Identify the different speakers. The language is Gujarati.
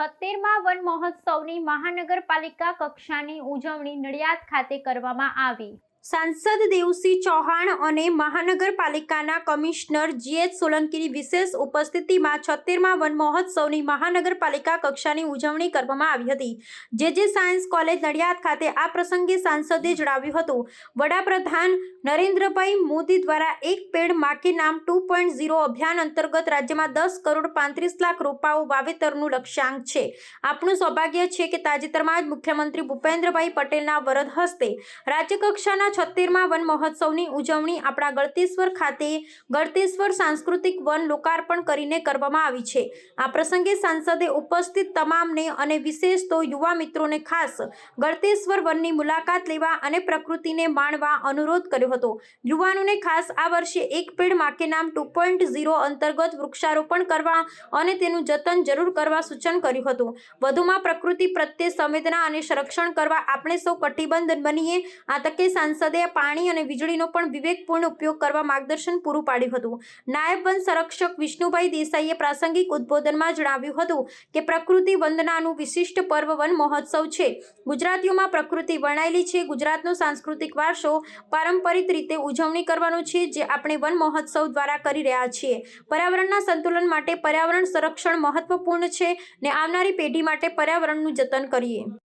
Speaker 1: છોતેરમાં વન મહોત્સવની મહાનગરપાલિકા કક્ષાની ઉજવણી નડિયાદ ખાતે કરવામાં આવી. સાંસદ દેવસિંહ ચૌહાણ અને મહાનગરપાલિકાના કમિશનર જીએચ સોલંકીની વિશેષ ઉપસ્થિતિમાં છોતેરમાં વન મહોત્સવની મહાનગરપાલિકા કક્ષાની ઉજવણી કરવામાં આવી હતી. જે જે સાયન્સ કોલેજ નડિયાદ ખાતે આ પ્રસંગે સાંસદે જણાવ્યું હતું. વડાપ્રધાન નરેન્દ્રભાઈ મોદી દ્વારા એક પેડ માકે નામ ટુ પોઈન્ટ ઝીરો અભિયાન અંતર્ગત રાજ્યમાં દસ કરોડ પાંત્રીસ લાખ રોપાઓ વાવેતરનું લક્ષ્યાંક છે. આપણું સૌભાગ્ય છે કે તાજેતરમાં જ મુખ્યમંત્રી ભૂપેન્દ્રભાઈ પટેલના વરદ હસ્તે રાજ્યકક્ષાના છોતેરમાં વન મહોત્સવની ઉજવણી આપણા ગળતેશ્વર ખાતે ગળતેશ્વર સાંસ્કૃતિક વન લોકાર્પણ કરીને કરવામાં આવી છે. આ પ્રસંગે સાંસદે ઉપસ્થિત તમામને અને વિશેષ તો યુવા મિત્રોને ખાસ ગળતેશ્વર વનની મુલાકાત લેવા અને પ્રકૃતિને માણવા અનુરોધ કર્યો હતો. યુવાનોને ખાસ આ વર્ષે એક પેડ માકે નામ ટુ પોઈન્ટ ઝીરો અંતર્ગત વૃક્ષારોપણ કરવા અને તેનું જતન જરૂર કરવા સૂચન કર્યું હતું. વધુમાં પ્રકૃતિ પ્રત્યે સંવેદના અને સંરક્ષણ કરવા આપણે સૌ કટિબંધ બનીએ. આ તકે સાંસદે પાણી અને વીજળીનો પણ વિવેકપૂર્ણ ઉપયોગ કરવા માર્ગદર્શન પૂરું પાડ્યું હતું. નાયબ વન સંરક્ષક વિષ્ણુભાઈ દેસાઈએ પ્રાસંગિક ઉદ્બોધનમાં જણાવ્યું હતું કે પ્રકૃતિ વંદનાનું વિશિષ્ટ પર્વ વન મહોત્સવ છે. ગુજરાતીઓમાં પ્રકૃતિ વર્ણાયેલી છે. ગુજરાતનો સાંસ્કૃતિક વારસો પારંપરિક રીતે ઉજવણી કરવાનો છે જે આપણે વન મહોત્સવ દ્વારા કરી રહ્યા છીએ. પર્યાવરણના સંતુલન માટે પર્યાવરણ સંરક્ષણ મહત્વપૂર્ણ છે ને આવનારી પેઢી માટે પર્યાવરણનું જતન કરીએ.